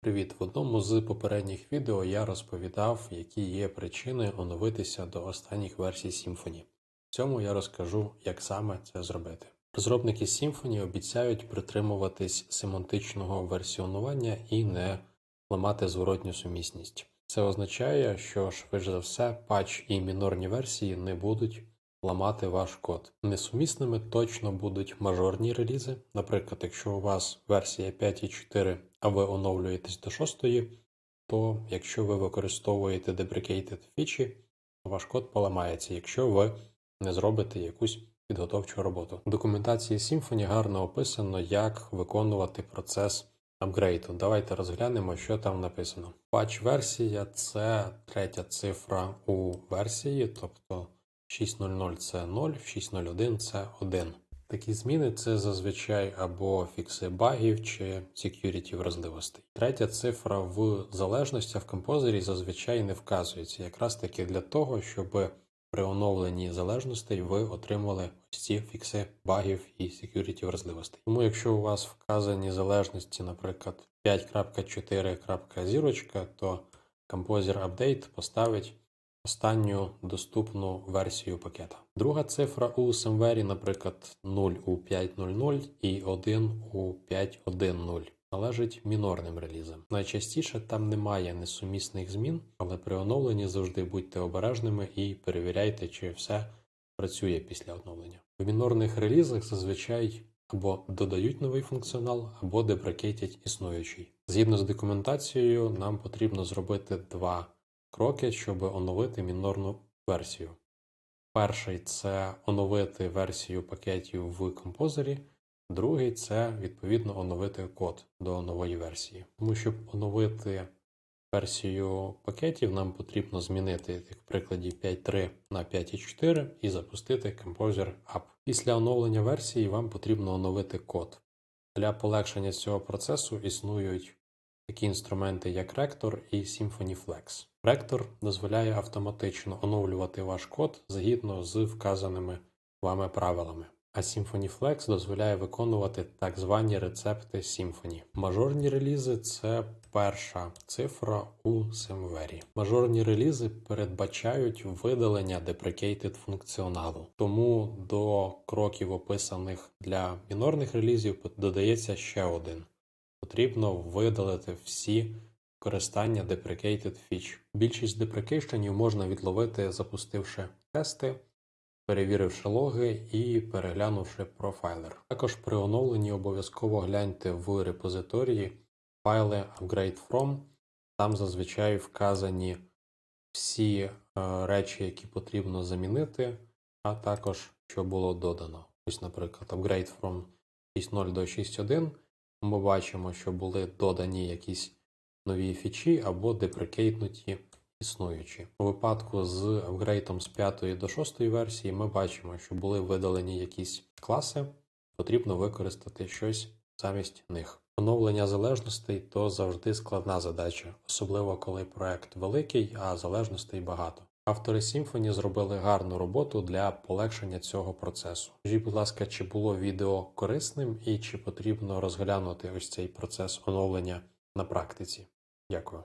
Привіт! В одному з попередніх відео я розповідав, які є причини оновитися до останніх версій Symfony. В цьому я розкажу, як саме це зробити. Розробники Symfony обіцяють притримуватись семантичного версіонування і не ламати зворотню сумісність. Це означає, що швидше за все патч і мінорні версії не будуть ламати ваш код. Несумісними точно будуть мажорні релізи. Наприклад, якщо у вас версія 5.4, а ви оновлюєтесь до 6, то якщо ви використовуєте deprecated фічі, ваш код поламається, якщо ви не зробите якусь підготовчу роботу. В документації Symfony гарно описано, як виконувати процес апгрейду. Давайте розглянемо, що там написано. Патч версія це третя цифра у версії, тобто 6.0.0 це 0, 6.0.1 це 1. Такі зміни це зазвичай або фікси багів чи security вразливостей. Третя цифра в залежностях в композері зазвичай не вказується, якраз таки для того, щоб при оновленні залежностей ви отримали ось ці фікси багів і security вразливостей. Тому якщо у вас вказані залежності, наприклад, 5.4.0, то Composer Update поставить останню доступну версію пакета. Друга цифра у Semver, наприклад, 0 у 5.0.0 і 1 у 5.1.0 належить мінорним релізам. Найчастіше там немає несумісних змін, але при оновленні завжди будьте обережними і перевіряйте, чи все працює після оновлення. В мінорних релізах зазвичай або додають новий функціонал, або депрекетять існуючий. Згідно з документацією, нам потрібно зробити два кроки, щоб оновити мінорну версію. Перший це оновити версію пакетів в композері. Другий це відповідно оновити код до нової версії. Тому щоб оновити версію пакетів, нам потрібно змінити, як в прикладі 5.3 на 5.4 і запустити Composer App. Після оновлення версії вам потрібно оновити код. Для полегшення цього процесу існують такі інструменти, як Rector і Symfony Flex. Rector дозволяє автоматично оновлювати ваш код згідно з вказаними вами правилами. А Symfony Flex дозволяє виконувати так звані рецепти Symfony. Мажорні релізи це перша цифра у Semver. Мажорні релізи передбачають видалення deprecated функціоналу, тому до кроків, описаних для мінорних релізів, додається ще один. Потрібно видалити всі використання deprecated фіч. Більшість депрекейшенів можна відловити, запустивши тести перевіривши логи і переглянувши профайлер. Також при оновленні обов'язково гляньте в репозиторії файли upgrade from. Там зазвичай вказані всі е, речі, які потрібно замінити, а також що було додано. Ось, наприклад, upgrade from 6.0 до 6.1. Ми бачимо, що були додані якісь нові фічі або деприкейтнуті існуючі. У випадку з апгрейтом з 5 до 6 версії ми бачимо, що були видалені якісь класи, потрібно використати щось замість них. Оновлення залежностей то завжди складна задача, особливо коли проект великий, а залежностей багато. Автори Symfony зробили гарну роботу для полегшення цього процесу. Скажіть, будь ласка, чи було відео корисним і чи потрібно розглянути ось цей процес оновлення на практиці? Дякую.